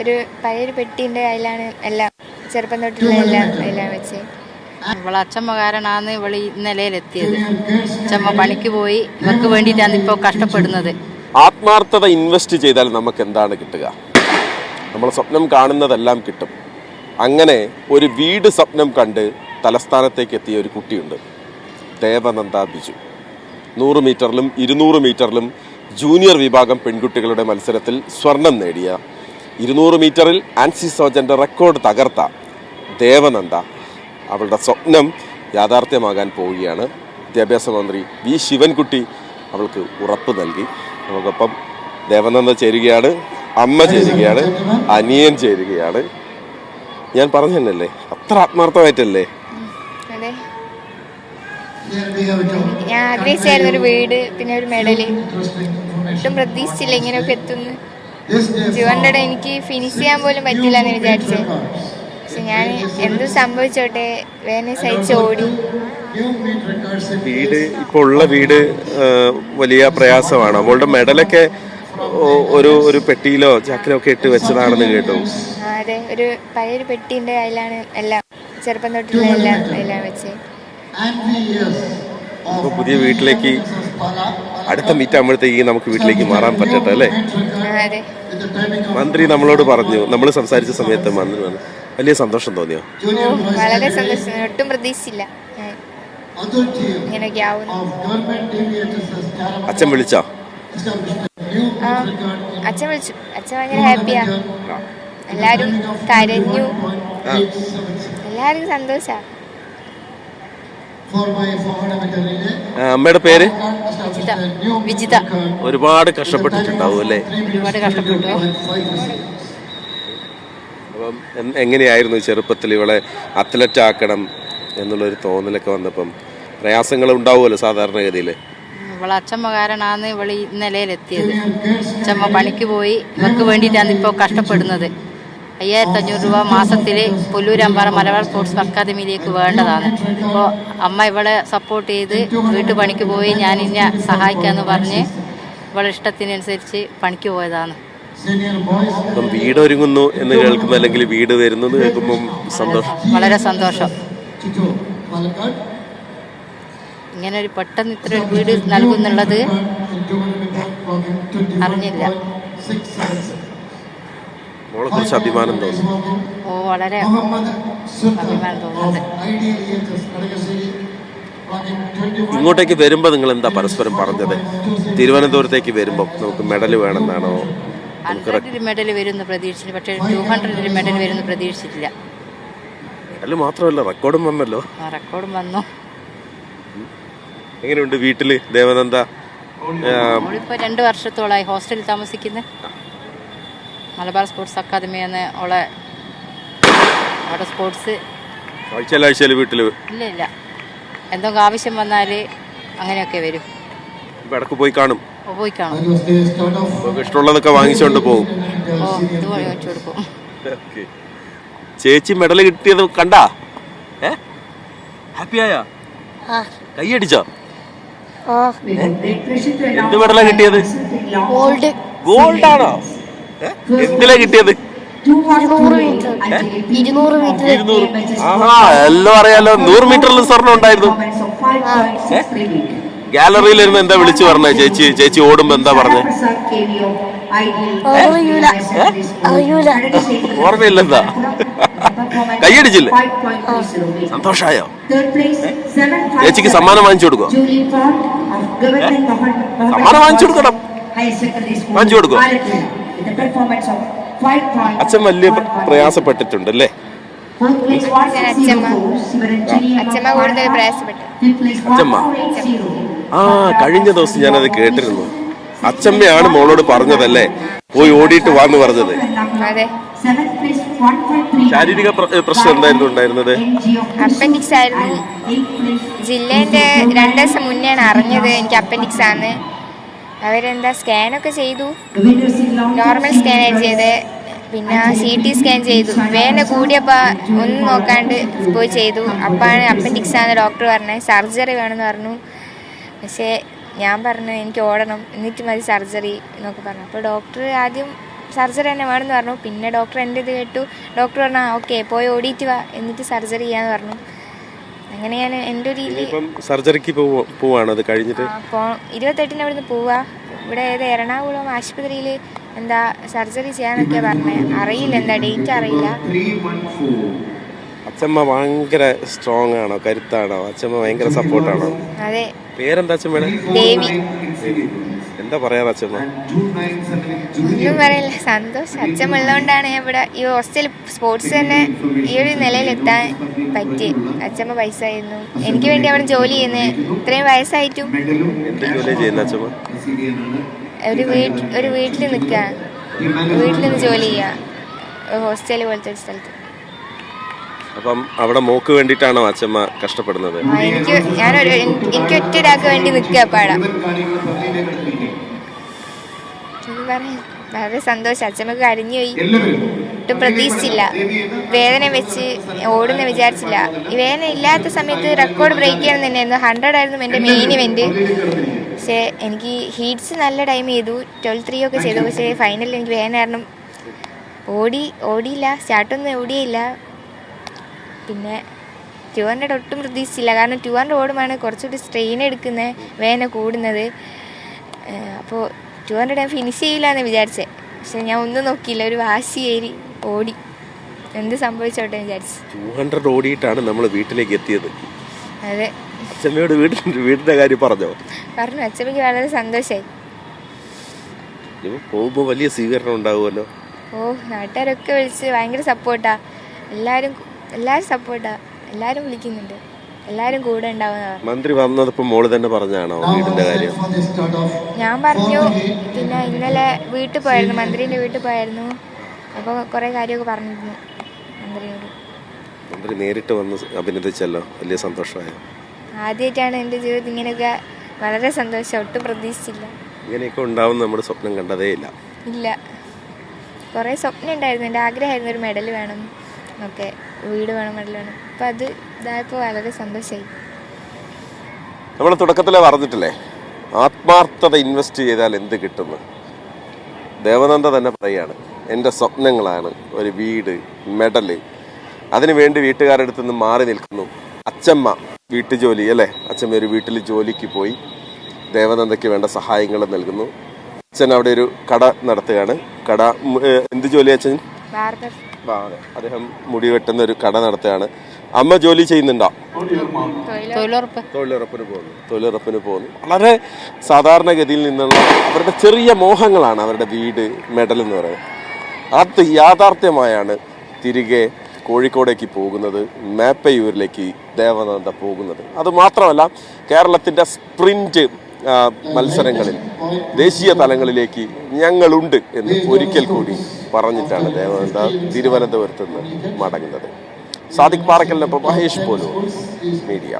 ഒരു പഴയൊരു പെട്ടിന്റെ അതിലാണ് എല്ലാം ചെറുപ്പം തൊട്ടുള്ള എല്ലാം അതിലാണ് വെച്ച്. ഇവളെ അച്ഛമ്മ കാരണമാണ് ഇവൾ ഈ നിലയിലെത്തിയത്. അച്ഛമ്മ പണിക്ക് പോയി ഇവർക്ക് വേണ്ടിയിട്ടാണ് ഇപ്പോൾ കഷ്ടപ്പെടുന്നത്. ആത്മാർത്ഥത ഇൻവെസ്റ്റ് ചെയ്താൽ നമുക്ക് എന്താണ് കിട്ടുക? നമ്മൾ സ്വപ്നം കാണുന്നതെല്ലാം കിട്ടും. അങ്ങനെ ഒരു വീട് സ്വപ്നം കണ്ട് തലസ്ഥാനത്തേക്ക് എത്തിയ ഒരു കുട്ടിയുണ്ട്. ദേവനന്ദ ബിജു. നൂറ് മീറ്ററിലും ഇരുന്നൂറ് മീറ്ററിലും ജൂനിയർ വിഭാഗം പെൺകുട്ടികളുടെ മത്സരത്തിൽ സ്വർണം നേടിയ ഇരുന്നൂറ് മീറ്ററിൽ ആൻസി സോജന്റെ റെക്കോർഡ് തകർത്ത ദേവനന്ദ. അവളുടെ സ്വപ്നം യാഥാർത്ഥ്യമാകാൻ പോവുകയാണ്. വിദ്യാഭ്യാസ മന്ത്രി വി ശിവൻകുട്ടി അവൾക്ക് ഉറപ്പ് നൽകി. നമുക്കൊപ്പം ദേവനന്ദ ചേരുകയാണ് അമ്മ ചേരുകയാണ് അനിയൻ ചേരുകയാണ്. ഞാൻ പറഞ്ഞു തന്നെയല്ലേ അത്ര ആത്മാർത്ഥമായിട്ടല്ലേ? ഞാൻ ആഗ്രഹിച്ചായിരുന്നു ഒരു വീട് പിന്നെ ഒരു മെഡൽ. ഒട്ടും പ്രതീക്ഷിച്ചില്ല ഇങ്ങനെയൊക്കെ എത്തുന്നു ജീവന്റെ എനിക്ക് ഫിനിഷ് ചെയ്യാൻ പോലും പറ്റില്ല എന്ന് വിചാരിച്ചത് പക്ഷെ ഞാൻ എന്ത് സംഭവിച്ചോട്ടെ വേദന സഹിച്ച് ഓടി. വീട് ഇപ്പോൾ ഉള്ള വീട് വലിയ പ്രയാസമാണ്. അവളുടെ മെഡലൊക്കെ ഒരു ഒരു പെട്ടിയിലോ ചാക്കിലോ ഒക്കെ ഇട്ട് വെച്ചതാണെന്ന് കേട്ടു. അതെ ഒരു പഴയൊരു പെട്ടിന്റെ അതിലാണ് എല്ലാം ചെറുപ്പം തൊട്ടുള്ള എല്ലാം അതിലാണ് വെച്ച്. അപ്പൊ പുതിയ വീട്ടിലേക്ക് അടുത്ത മീറ്റ് ആകുമ്പോഴത്തേക്ക് നമുക്ക് വീട്ടിലേക്ക് മാറാൻ പറ്റട്ടെ അല്ലേ? മന്ത്രി നമ്മളോട് പറഞ്ഞു നമ്മൾ സംസാരിച്ച സമയത്ത് മന്ത്രി പറഞ്ഞു വലിയ സന്തോഷം തോന്നിയോ? വളരെ സന്തോഷം. ഒട്ടും പ്രതീക്ഷിച്ചില്ല. അച്ഛൻ വിളിച്ചോ? അച്ഛൻ വിളിച്ചു. അച്ഛൻ ഭയങ്കര ഹാപ്പിയാ. എല്ലാരും കരഞ്ഞു. എല്ലാരും സന്തോഷാ. അമ്മയുടെ പേര്? വിജിത. ഒരുപാട് കഷ്ടപ്പെട്ടിട്ടുണ്ടാവും അല്ലേ? ഒരുപാട് കഷ്ടപ്പെട്ടു. അപ്പം എങ്ങനെയായിരുന്നു ചെറുപ്പത്തിൽ ഇവളെ അത്ലറ്റ് ആക്കണം എന്നുള്ളൊരു തോന്നലൊക്കെ വന്നപ്പം? പ്രയാസങ്ങൾ ഉണ്ടാവുമല്ലോ സാധാരണഗതിയിൽ? ഇവളെ അച്ഛമ്മ കാരണമാണ് ഇവൾ ഈ നിലയിലെത്തിയത്. അച്ഛമ്മ പണിക്ക് പോയി. ഇവർക്ക് വേണ്ടിയിട്ടാണ് ഇപ്പോൾ കഷ്ടപ്പെടുന്നത്. അയ്യായിരത്തി അഞ്ഞൂറ് രൂപ മാസത്തിൽ പുല്ലൂരമ്പാറ മലബാർ സ്പോർട്സ് അക്കാദമിയിലേക്ക് വേണ്ടതാണ്. അപ്പോൾ അമ്മ ഇവളെ സപ്പോർട്ട് ചെയ്ത് വീട്ടു പണിക്ക് പോയി ഞാൻ ഇന്നെ സഹായിക്കാമെന്ന് പറഞ്ഞ് ഇവളെ ഇഷ്ടത്തിനനുസരിച്ച് പണിക്ക് പോയതാണ്. വീടൊരുങ്ങുന്നു വീട് ഒരുങ്ങുന്നു എന്ന് കേൾക്കുന്നു അല്ലെങ്കിൽ വീട് വരുന്നു കേൾക്കുമ്പോൾ കേൾക്കുമ്പം സന്തോഷം. വളരെ സന്തോഷം. ഇങ്ങനെ ഒരു പെട്ടെന്ന് ഇത്ര ഒരു വീട് നൽകുന്നുള്ളത് അറിഞ്ഞില്ല. മോളെ കുറിച്ച് അഭിമാനം തോന്നുന്നു. ഓ വളരെ അഭിമാനം തോന്നുന്നുണ്ട് ഇങ്ങോട്ടേക്ക് വരുമ്പോൾ നിങ്ങൾ എന്താ പരസ്പരം പറഞ്ഞത്? തിരുവനന്തപുരത്തേക്ക് വരുമ്പോൾ നമുക്ക് മെഡൽ വേണമെന്നാണോ? ഹൺഡ്രഡിൽ മെഡൽ വരുമെന്ന് പക്ഷേ ടു ഹൺഡ്രഡിൽ മെഡൽ വരുമെന്ന് മെഡൽ മാത്രമല്ല റെക്കോർഡും വന്നല്ലോ. റെക്കോർഡും വന്നു. എങ്ങനെയുണ്ട് വീട്ടിൽ ദേവനന്ദ? ആ, നമ്മളിപ്പോൾ രണ്ട് വർഷത്തോളായി ഹോസ്റ്റലിൽ താമസിക്കുന്നത് മലബാർ സ്പോർട്സ് അക്കാദമി എന്ന ഉള്ള അവിടെ സ്പോർട്സ് ആഴ്ചയിൽ വീട്ടിൽ ഇല്ല ഇല്ല. എന്തെങ്കിലും ആവശ്യം വന്നാൽ അങ്ങനെയൊക്കെ വരും. ഇടയ്ക്ക് പോയി കാണും. പോയി കാണും. ഇഷ്ടമുള്ളതൊക്കെ വാങ്ങിച്ചുകൊണ്ട് പോകും. ഇത് വാങ്ങിച്ചു കൊടുക്കും ഓക്കേ. ചേച്ചി മെഡൽ കിട്ടിയത് കണ്ടാ? ഏ? ഹാപ്പിയായ കൈയടിച്ചോ എന്ത് മെഡലാ കിട്ടിയത്? ഗോൾഡ് ഗോൾഡ് ആണോ? എന്തിലാ കിട്ടിയത്? എല്ലാം അറിയാലോ. നൂറ് മീറ്ററിൽ സ്വർണം ഉണ്ടായിരുന്നു. ഗാലറിയിൽ വരുമ്പോ എന്താ വിളിച്ചു പറഞ്ഞേ? ചേച്ചി ചേച്ചി ഓടുമ്പോ എന്താ പറഞ്ഞേ? ഓർമ്മയില്ലെന്താ? കൈയടിച്ചില്ലേ? സന്തോഷായോ? ചേച്ചിക്ക് സമ്മാനം വാങ്ങിച്ചു കൊടുക്കോ സമ്മാനം വാങ്ങിച്ചു കൊടുക്കണം. വാങ്ങിച്ചു കൊടുക്കോ അച്ഛൻ വലിയ പ്ര- പ്രയാസപ്പെട്ടിട്ടുണ്ട് അല്ലേ അച്ഛമ്മ. ആ കഴിഞ്ഞ ദിവസം ഞാനത് കേട്ടിരുന്നു. അച്ചമ്മയാണ് മോളോട് പറഞ്ഞതല്ലേ? പോയി ഓടിയിട്ട് വാന്ന് പറഞ്ഞത്. ശാരീരിക പ്രശ്നം എന്തായിരുന്നു ഉണ്ടായിരുന്നത്? അപ്പൻഡിക്സ് ആയിരുന്നു. ജില്ലേന്റെ രണ്ടു ദിവസം മുന്നെയാണ് അറിഞ്ഞത് എനിക്ക് അപ്പൻഡിക്സ് ആണ് അവരെന്താ സ്കാനൊക്കെ ചെയ്തു. നോർമൽ സ്കാൻ ചെയ്ത്. പിന്നെ സി ടി സ്കാൻ ചെയ്തു. വേദന കൂടിയപ്പോൾ ഒന്നും നോക്കാണ്ട് പോയി ചെയ്തു. അപ്പാണ് അപ്പൻഡിക്സ് ആണ് ഡോക്ടർ പറഞ്ഞത്. സർജറി വേണമെന്ന് പറഞ്ഞു. പക്ഷേ ഞാൻ പറഞ്ഞു എനിക്ക് ഓടണം. എന്നിട്ട് മതി സർജറി എന്നൊക്കെ പറഞ്ഞു. അപ്പോൾ ഡോക്ടർ ആദ്യം സർജറി തന്നെ വേണമെന്ന് പറഞ്ഞു. പിന്നെ ഡോക്ടർ എന്റെ ഇത് കേട്ടു. ഡോക്ടർ പറഞ്ഞു ഓക്കെ പോയി ഓടിയിട്ട് വാ. എന്നിട്ട് സർജറി ചെയ്യാന്ന് പറഞ്ഞു. അങ്ങനെ ഞാൻ എന്റെ ഒരു സർജറിക്ക് പോവാണത് പോവാണ് അത് കഴിഞ്ഞിട്ട്? ഇരുപത്തെട്ടിന് അവിടുന്ന് പോവാ. ഇവിടെ ഏത് എറണാകുളം ആശുപത്രിയിൽ എന്താ സർജറി ചെയ്യാനൊക്കെ പറഞ്ഞത് അറിയില്ല എന്താ ഡേറ്റ് അറിയില്ല. അച്ഛമ്മ ഭയങ്കര സ്ട്രോങ് ആണോ? കരുത്താണോ? അച്ഛമ്മ ഭയങ്കര സപ്പോർട്ടാണോ അതെ. പേരെന്താ അച്ഛമ്മ ദേവി. എന്താ പറയാറ് അച്ഛമ്മ? ഒന്നും പറയില്ല. സന്തോഷം. അച്ഛൻ ഉള്ളതുകൊണ്ടാണ് ഞാൻ ഇവിടെ ഈ ഹോസ്റ്റൽ സ്പോർട്സ് തന്നെ ഈ ഒരു നിലയിലെത്താൻ പറ്റി. അച്ഛമ്മ പൈസ ആയിരുന്നു എനിക്ക് വേണ്ടി അവിടെ ജോലി ചെയ്യുന്നത് ഇത്രയും വയസ്സായിട്ടും ഒരു വീട്ട് ഒരു വീട്ടിൽ നിൽക്കുക. വീട്ടിൽ നിന്ന് ജോലി ചെയ്യുക. ഹോസ്റ്റൽ പോലത്തെ ഒരു സ്ഥലത്ത്. അപ്പം അവിടെ മോക്ക് വേണ്ടിയിട്ടാണോ അച്ഛമ്മ കഷ്ടപ്പെടുന്നത്? എനിക്ക് ഞാനൊരു വേണ്ടി നിൽക്കുക വളരെ സന്തോഷം. അച്ഛമ്മക്ക് കരഞ്ഞു പോയി. ഒട്ടും പ്രതീക്ഷിച്ചില്ല. വേദന വെച്ച് ഓടുന്ന വിചാരിച്ചില്ല. വേദന ഇല്ലാത്ത സമയത്ത് റെക്കോർഡ് ബ്രേക്ക് ചെയ്യണം തന്നെയായിരുന്നു. ഹൺഡ്രഡ് ആയിരുന്നു എന്റെ മെയിൻ ഇവന്റ് പക്ഷേ എനിക്ക് ഹീറ്റ്സ് നല്ല ടൈം ചെയ്തു. ട്വൽവ് ത്രീ ഒക്കെ ചെയ്തു. പക്ഷേ ഫൈനലിൽ എനിക്ക് വേദന കാരണം ഓടി ഓടിയില്ല. സ്റ്റാർട്ടൊന്നും ഓടിയില്ല പിന്നെ ടു ഹൺഡ്രഡ് ഒട്ടും പ്രതീക്ഷിച്ചില്ല. കാരണം ടു ഹൺഡ്രഡ് ഓടുമ്പോഴാണ് കുറച്ചുകൂടി സ്ട്രെയിൻ എടുക്കുന്നത് വേന കൂടുന്നത്. അപ്പോൾ ടു ഹൺഡ്രഡ് ഞാൻ ഫിനിഷ് ചെയ്യില്ല എന്ന് വിചാരിച്ചത് പക്ഷെ ഞാൻ ഒന്നും നോക്കിയില്ല. ഒരു വാശി കയറി ഓടി. എന്ത് സംഭവിച്ചോട്ടെ വിചാരിച്ചു. ടു ഹൺഡ്രഡ് ഓടിയിട്ടാണ് നമ്മൾ വീട്ടിലേക്ക് എത്തിയത്. അതെ. അച്ഛമ്മയോട് വീട്ടിൽ വീടിന്റെ കാര്യം പറഞ്ഞോ? പറഞ്ഞു. അച്ഛമ്മയ്ക്ക് വളരെ സന്തോഷമായി പോകുമ്പോൾ വലിയ സ്വീകരണം ഉണ്ടാവുമല്ലോ. ഓ നാട്ടുകാരൊക്കെ വിളിച്ച് ഭയങ്കര സപ്പോർട്ടാ എല്ലാവരും എല്ലാവരും സപ്പോർട്ടാ എല്ലാവരും വിളിക്കുന്നുണ്ട്. എല്ലാരും കൂടെ ഉണ്ടാവുന്ന മന്ത്രി വന്നതിപ്പോ മോൾ തന്നെ പറഞ്ഞാണോ വീടിന്റെ കാര്യം? ഞാൻ പറഞ്ഞു പിന്നെ ഇന്നലെ വീട്ടിൽ പോയായിരുന്നു മന്ത്രിന്റെ വീട്ടിൽ പോയായിരുന്നു. അപ്പോൾ കുറേ കാര്യമൊക്കെ പറഞ്ഞിരുന്നു മന്ത്രിയോട്. മന്ത്രി നേരിട്ട് വന്ന് അഭിനന്ദിച്ചല്ലോ. വലിയ സന്തോഷമായോ? ആദ്യമായിട്ടാണ് എന്റെ ജീവിതത്തിൽ ഇങ്ങനെയൊക്കെ വളരെ സന്തോഷം. ഒട്ടും പ്രതീക്ഷിച്ചില്ല. ഇങ്ങനെയൊക്കെ ഉണ്ടാവും നമ്മുടെ സ്വപ്നം കണ്ടതേ ഇല്ല. ഇല്ല. കുറേ സ്വപ്നം ഉണ്ടായിരുന്നു. എന്റെ ആഗ്രഹമായിരുന്നു ഒരു മെഡൽ വേണം ഒക്കെ വീട് വേണം മെഡൽ വേണം. അപ്പം അത് ഇതായപ്പോൾ വളരെ സന്തോഷമായി നമ്മൾ തുടക്കത്തിലെ പറഞ്ഞിട്ടില്ലേ? ആത്മാർത്ഥത ഇൻവെസ്റ്റ് ചെയ്താൽ എന്ത് കിട്ടുന്നു? ദേവനന്ദ തന്നെ പറയാണ് എന്റെ സ്വപ്നങ്ങളാണ് ഒരു വീട് മെഡൽ. അതിനുവേണ്ടി വീട്ടുകാരുടെ അടുത്ത് നിന്ന് മാറി നിൽക്കുന്നു. അച്ചമ്മ വീട്ടുജോലി അല്ലേ? അച്ചമ്മ ഒരു വീട്ടിൽ ജോലിക്ക് പോയി ദേവനന്ദയ്ക്ക് വേണ്ട സഹായങ്ങൾ നൽകുന്നു. അച്ഛൻ അവിടെ ഒരു കട നടത്തുകയാണ്. കട എന്ത് ജോലി അച്ഛൻ? അതെ. അദ്ദേഹം മുടി വെട്ടുന്ന ഒരു കട നടത്തുകയാണ്. അമ്മ ജോലി ചെയ്യുന്നുണ്ടോ? തൊഴിലുറപ്പ്. തൊഴിലുറപ്പിന് പോകുന്നു. തൊഴിലുറപ്പിന് പോകുന്നു. വളരെ സാധാരണഗതിയിൽ നിന്നുള്ള അവരുടെ ചെറിയ മോഹങ്ങളാണ് അവരുടെ വീട് മെഡൽ എന്ന് പറയുന്നത്. അത് യാഥാർത്ഥ്യമായാണ് തിരികെ കോഴിക്കോടേക്ക് പോകുന്നത് മേപ്പയൂരിലേക്ക് ദേവനന്ദ പോകുന്നത്. അത് മാത്രമല്ല കേരളത്തിന്റെ സ്പ്രിന്റ് ആ, മത്സരങ്ങളിൽ ദേശീയ തലങ്ങളിലേക്ക് ഞങ്ങളുണ്ട് എന്ന് ഒരിക്കൽ കൂടി പറഞ്ഞിട്ടാണ് ദേവനന്ദ തിരുവനന്തപുരത്ത് നിന്ന് മടങ്ങുന്നത്. സാദിഖ് പാറക്കലിനൊപ്പം മഹേഷ് പോലും മീഡിയ